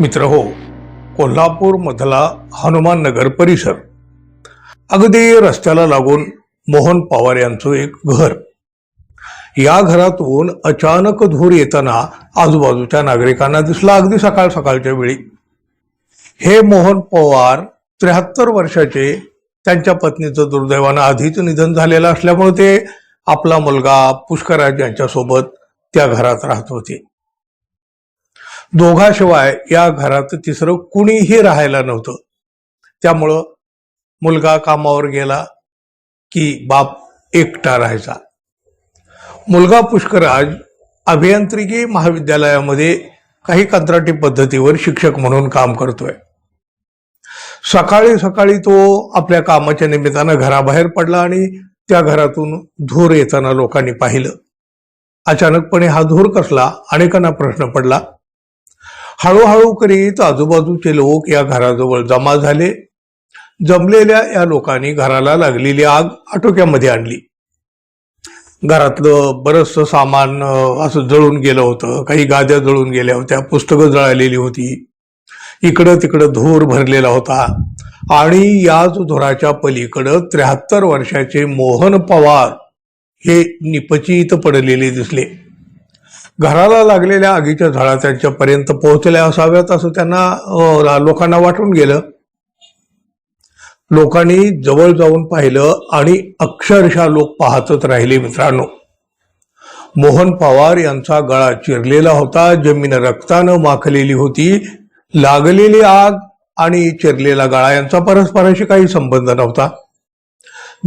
मित्र हो कोल्हापूर मधला हनुमान नगर परिसर. अगदी रस्त्याला लागून मोहन पवार यांचं एक घर. या घरातून अचानक धूर येताना आजूबाजूच्या नागरिकांना दिसला. अगदी सकाळ सकाळच्या वेळी. हे मोहन पवार त्र्याहत्तर वर्षाचे त्यांच्या पत्नीचं दुर्दैवानं आधीच निधन झालेलं असल्यामुळे ते आपला मुलगा पुष्कराज यांच्यासोबत त्या घरात राहत होते. दोघाशिवाय या घरात तिसरं कुणीही राहायला नव्हतं. त्यामुळं मुलगा कामावर गेला की बाप एकटा राहायचा. मुलगा पुष्कराज अभियांत्रिकी महाविद्यालयामध्ये काही कंत्राटी पद्धतीवर शिक्षक म्हणून काम करतोय. सकाळी सकाळी तो आपल्या कामाच्या निमित्तानं घराबाहेर पडला आणि त्या घरातून धूर येताना लोकांनी पाहिलं. अचानकपणे हा धूर कसला? अनेकांना प्रश्न पडला. हळूहळू करीत आजूबाजूचे लोक या घराजवळ जमा झाले. जमलेल्या या लोकांनी घराला लागलेली आग आटोक्यामध्ये आणली. घरातलं बरचसं सामान असं जळून गेलं होतं. काही गाद्या जळून गेल्या होत्या पुस्तकं जळालेली होती. इकडं तिकडं धूर भरलेला होता. आणि याच धुराच्या पलीकडं त्र्याहत्तर वर्षाचे मोहन पवार हे निपचित पडलेले दिसले. घराला लागलेल्या आगीच्या झाडा त्यांच्यापर्यंत पोहोचल्या असाव्यात असं त्यांना लोकांना वाटून गेलं. लोकांनी जवळ जाऊन पाहिलं आणि अक्षरशः लोक पाहतच राहिले मित्रांनो. मोहन पवार यांचा गळा चिरलेला होता जमीन रक्तानं माखलेली होती लागलेली आग आणि चिरलेला गळा यांचा परस्पराशी काही संबंध नव्हता.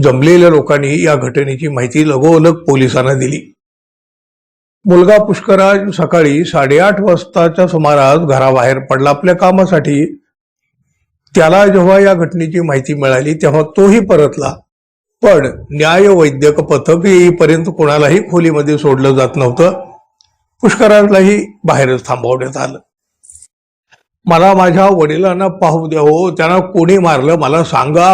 जमलेल्या लोकांनी या घटनेची माहिती लगोलग पोलिसांना दिली. मुलगा पुष्कराज सकाळी साडेआठ वाजताच्या सुमारास घराबाहेर पडला. आपल्या कामासाठी त्याला जेव्हा या घटनेची माहिती मिळाली तेव्हा तोही परतला. पण न्याय वैद्यक पथक येईपर्यंत कोणालाही खोलीमध्ये सोडलं जात नव्हतं. पुष्कराजलाही बाहेरच थांबवण्यात आलं. मला माझ्या वडिलांना पाहू द्या हो त्यांना कोणी मारलं मला सांगा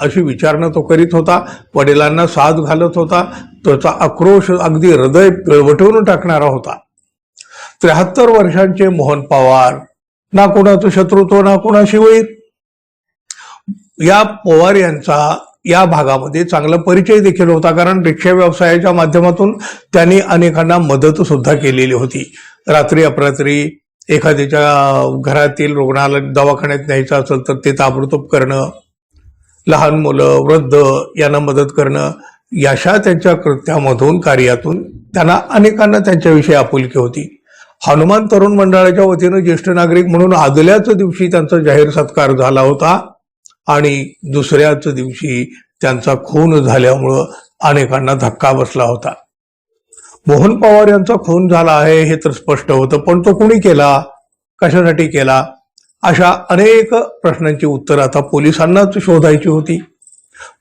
अशी विचारणा तो करीत होता. वडिलांना साथ घालत होता. त्याचा आक्रोश अगदी हृदय पिळवटवून टाकणारा होता. त्र्याहत्तर वर्षांचे मोहन पवार ना कोणाचं शत्रुत्व ना कोणाशी होईल या पवार यांचा या भागामध्ये चांगला परिचय देखील होता कारण रिक्षा व्यवसायाच्या माध्यमातून त्यांनी अनेकांना मदत सुद्धा केलेली होती. रात्री अपरात्री एखाद्याच्या घरातील रुग्णालय दवाखान्यात न्यायचं असेल तर ते ताबडतोब करणं लहान मुलं वृद्ध यांना मदत करणं याशा त्यांच्या कृत्यामधून कार्यातून त्यांना अनेकांना त्यांच्याविषयी आपुलकी होती. हनुमान तरुण मंडळाच्या वतीनं ज्येष्ठ नागरिक म्हणून आदल्याच दिवशी त्यांचा जाहीर सत्कार झाला होता आणि दुसऱ्याच दिवशी त्यांचा खून झाल्यामुळं अनेकांना धक्का बसला होता. मोहन पवार यांचा खून झाला आहे हे तर स्पष्ट होतं पण तो कुणी केला? कशासाठी केला? अशा अनेक प्रश्नांची उत्तर आता पोलिसांनाच शोधायची होती.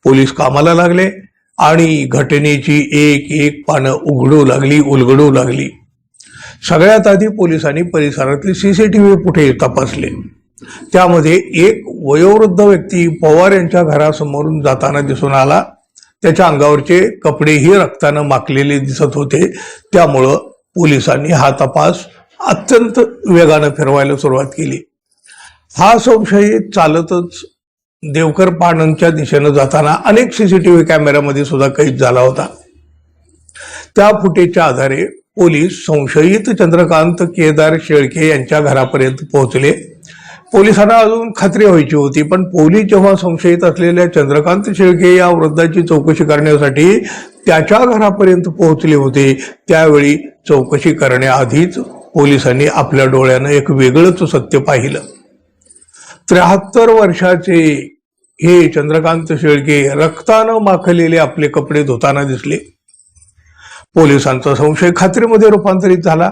पोलीस कामाला लागले आणि घटनेची एक एक पानं उघडू लागली उलगडू लागली. सगळ्यात आधी पोलिसांनी परिसरातले सीसीटीव्ही फुटेज तपासले. त्यामध्ये एक वयोवृद्ध व्यक्ती पवार यांच्या घरासमोरून जाताना दिसून आला. त्याच्या अंगावरचे कपडेही रक्तानं माखलेले दिसत होते. त्यामुळं पोलिसांनी हा तपास अत्यंत वेगानं फिरवायला सुरुवात केली. हा संशय चालतच देवकर पाणंदच्या दिशेनं जाताना अनेक सीसीटीव्ही कॅमेऱ्यामध्ये सुद्धा कैद झाला होता. त्या फुटेजच्या आधारे पोलीस संशयित चंद्रकांत केदार शेळके यांच्या घरापर्यंत पोहोचले. पोलिसांना अजून खात्री व्हायची होती पण पोलीस जेव्हा संशयित असलेल्या चंद्रकांत शेळके या वृद्धाची चौकशी करण्यासाठी त्याच्या घरापर्यंत पोहोचले होते त्यावेळी चौकशी करण्याआधीच पोलिसांनी आपल्या डोळ्यानं एक वेगळंच सत्य पाहिलं. त्र्याहत्तर वर्षाचे हे चंद्रकांत शेळके रक्तानं माखलेले आपले कपडे धुताना दिसले. पोलिसांचा संशय खात्रीमध्ये रूपांतरित झाला.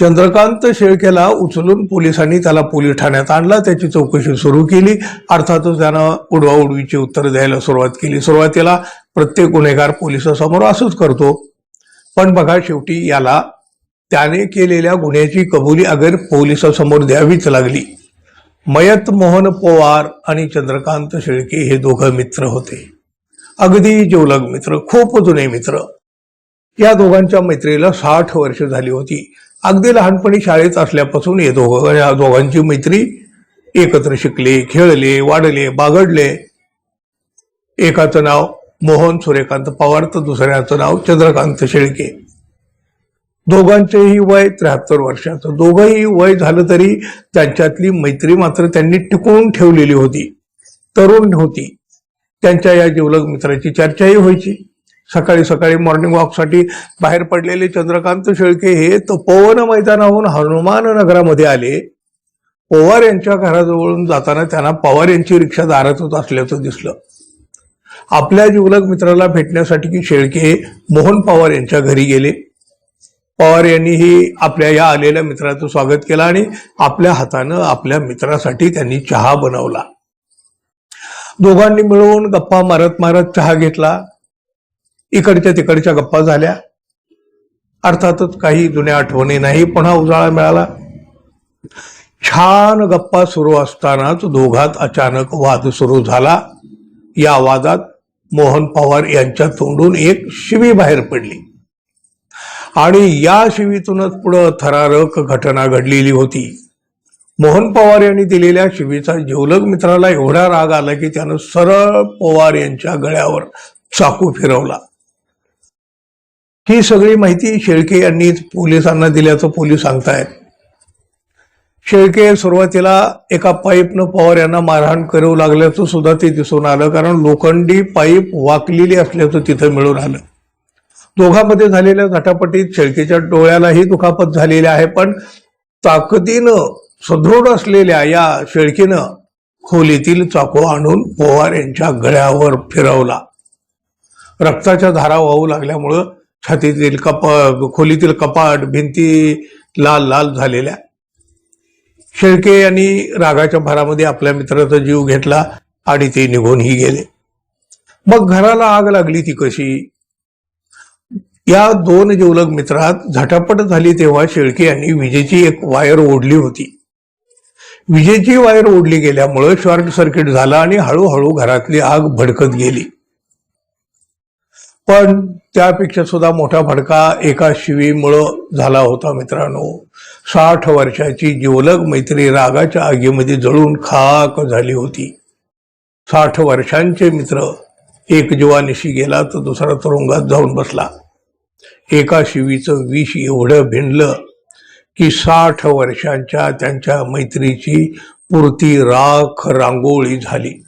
चंद्रकांत शेळकेला उचलून पोलिसांनी त्याला पोलीस ठाण्यात आणला. त्याची चौकशी सुरू केली. अर्थातच त्यानं उडवाउडवीची उत्तर द्यायला सुरुवात केली. सुरुवातीला प्रत्येक गुन्हेगार पोलिसासमोर असंच करतो. पण बघा शेवटी याला त्याने केलेल्या गुन्ह्याची कबुली अगर पोलिसासमोर द्यावीच लागली. मयत मोहन पवार आणि चंद्रकांत शेळके हे दोघं मित्र होते. अगदी जिवलग मित्र खूप जुने मित्र. या दोघांच्या मैत्रीला साठ वर्ष झाली होती. अगदी लहानपणी शाळेत असल्यापासून हे दोघं या दोघांची मैत्री एकत्र शिकले खेळले वाढले बागडले. एकाचं नाव मोहन सूर्यकांत पवार तर दुसऱ्याचं नाव चंद्रकांत शेळके. दोघांचेही वय त्र्याहत्तर वर्षाचं. दोघंही वय झालं तरी त्यांच्यातली मैत्री मात्र त्यांनी टिकवून ठेवलेली होती. तरुण होती. त्यांच्या या जिवलग मित्राची चर्चाही व्हायची. सकाळी सकाळी मॉर्निंग वॉकसाठी बाहेर पडलेले चंद्रकांत शेळके हे तपोवन मैदानाहून हनुमान नगरामध्ये आले. पवार यांच्या घराजवळून जाताना त्यांना पवार यांची रिक्षा दारात होत असल्याचं दिसलं. आपल्या जिवलग मित्राला भेटण्यासाठी शेळके मोहन पवार यांच्या घरी गेले. पवार यांनीही आपल्या या आलेल्या मित्राचं स्वागत केलं आणि आपल्या हातानं आपल्या मित्रासाठी त्यांनी चहा बनवला. दोघांनी मिळून गप्पा मारत मारत चहा घेतला. इकडच्या तिकडच्या गप्पा झाल्या. अर्थातच काही जुन्या आठवणी नाही पुन्हा उजाळा मिळाला. छान गप्पा सुरू असतानाच दोघात अचानक वाद सुरू झाला. या वादात मोहन पवार यांच्या तोंडून एक शिवी बाहेर पडली. आणि या शिवीतूनच पुढं थरारक घटना घडलेली होती. मोहन पवार यांनी दिलेल्या शिवीचा जिवलग मित्राला एवढा राग आला की त्यानं सरळ पवार यांच्या गळ्यावर चाकू फिरवला. ही सगळी माहिती शेळके यांनी पोलिसांना दिल्याचं पोलीस सांगतायत शेळके सुरुवातीला एका पाईपनं पवार यांना मारहाण करू लागल्याचं सुद्धा ते दिसून आलं कारण लोखंडी पाईप वाकलेली असल्याचं तिथं मिळून आलं. दोघांमध्ये झालेल्या झटापटीत शेळकेच्या डोळ्यालाही दुखापत झालेली आहे पण ताकदीनं सदृढ असलेल्या या शेळकेनं खोलीतील चाकू आणून पवार यांच्या गळ्यावर फिरवला. रक्ताच्या धारा वाहू लागल्यामुळं छातीतील कप खोलीतील कपाट भिंती लाल लाल झालेल्या. शेळके यांनी रागाच्या भरामध्ये आपल्या मित्राचा जीव घेतला आणि ते निघूनही गेले. मग घराला आग लागली ती कशी? या दोन जिवलग मित्रात झटापट झाली तेव्हा शेळके यांनी विजेची एक वायर ओढली होती. विजेची वायर ओढली गेल्यामुळं शॉर्ट सर्किट झाला आणि हळूहळू घरातली आग भडकत गेली. पण त्यापेक्षा सुद्धा मोठा भडका एका शिवीमुळं झाला होता मित्रांनो. साठ वर्षाची जिवलग मैत्री रागाच्या आगीमध्ये जळून खाक झाली होती. साठ वर्षांचे मित्र एक जीवानिशी गेला तर दुसरा तुरुंगात जाऊन बसला. एका शिवीचं विष एवढं भिंडलं की साठ वर्षांच्या त्यांच्या मैत्रीची पुरती राख रांगोळी झाली.